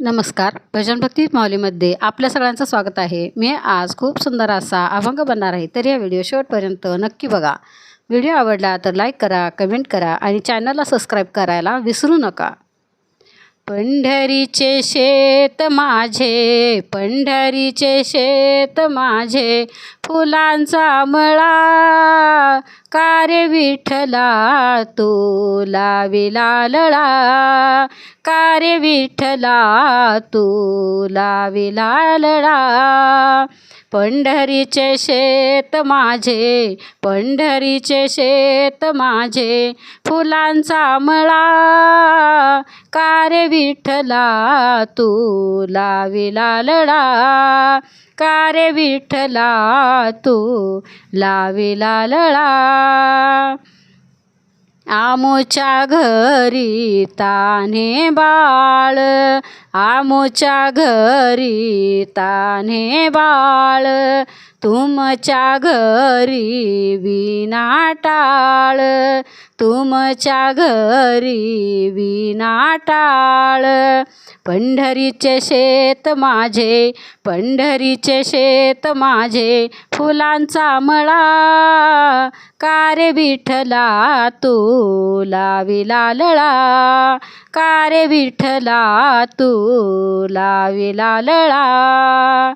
नमस्कार. भजन भक्ती माऊलीमध्ये आपल्या सगळ्यांचं स्वागत आहे. मी आज खूप सुंदर असा अभंग बनणार आहे. तर या व्हिडिओ शेवटपर्यंत नक्की बघा. व्हिडिओ आवडला तर लाईक करा कमेंट करा आणि चॅनलला सबस्क्राईब करायला विसरू नका. पंढरीचे शेत माझे पंढरीचे शेत माझे फुलांचा मळा कार्य विठला तू लाविला लळा कार्य विठला तू लाविला लळा. पंढरीचे शेत माझे पंढरीचे शेत माझे. फुलांचा मळा कार्य विठ्ठला तू लाविला लळा कार्य विठ्ठला तू लाविला लळा आमोच्या घरी ताने बाळ. आमोच्या घरी ताने बाळ. तुमच्या घरी विना टाळ तुमच्या घरी विना टाळ पंढरीचे शेत माझे पंढरीचे शेत माझे फुलांचा मळा. कारे विठला तू लाविला लळा. कारे विठला तू लाविला लळा.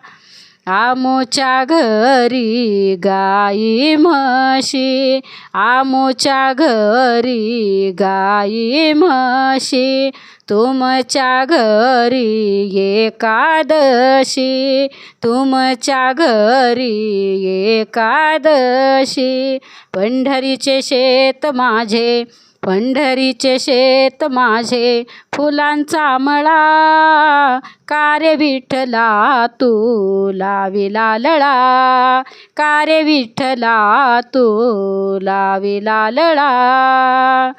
आमोच्या घरी गाई म्हशी. आमोच्या घरी गाई म्हशी. तुमच्या घरी एकादशी. तुमच्या घरी एकादशी. पंढरीचे शेत माझे. पंढरीचे शेत माझे फुलांचा मळा. कार्य विठला तू लाविला लळा. कार्य विठला तू लाविला लळा.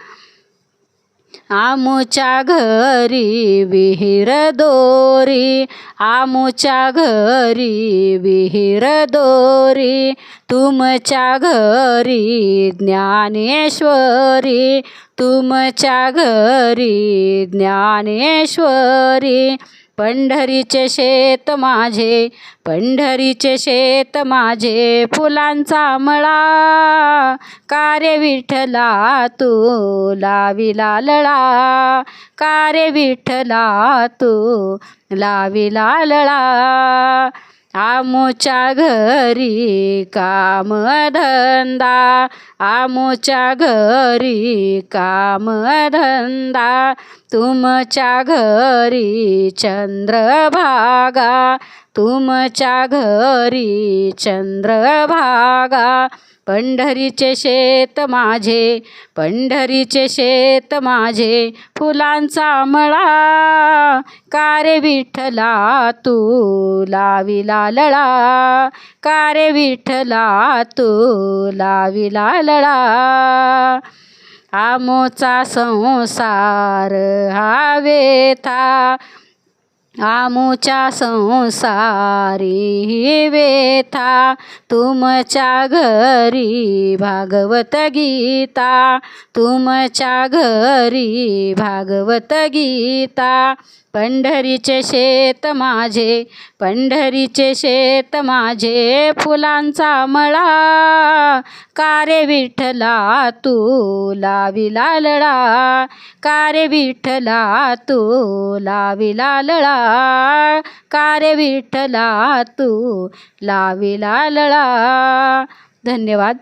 आमच्या घरी विहीर दोरी आमच्या घरी विहीर दोरी तुमच्या घरी ज्ञानेश्वरी तुमच्या घरी ज्ञानेश्वरी पंढरीचे शेत माझे पंढरीचे शेत माझे फुलांचा मळा. कारे विठला तू लाविला लळा. कारे विठला तू लाविला लळा. आमोच्या घरी कामधंदा आमोच्या घरी कामधंदा तुमच्या घरी चंद्रभागा तुमच्या घरी चंद्रभागा पंढरीचे शेत माझे पंढरीचे शेत माझे फुलांचा मळा. कारे विठ्ठला तू लाविला लळा कारे विठ्ठला तू लाविला लळा आमोचा संसार हा वेथा. आमूच्या संसारी वेथा तुमच्या घरी भागवत गीता तुमच्या घरी भागवत गीता पंढरीचे शेत माझे पंढरीचे शेत माझे फुलांचा मळा. कारे विठ्ठला तू लाविला लळा कारे विठ्ठला तू लाविला लळा कारे विठ्ठला तू लाविला लळा धन्यवाद.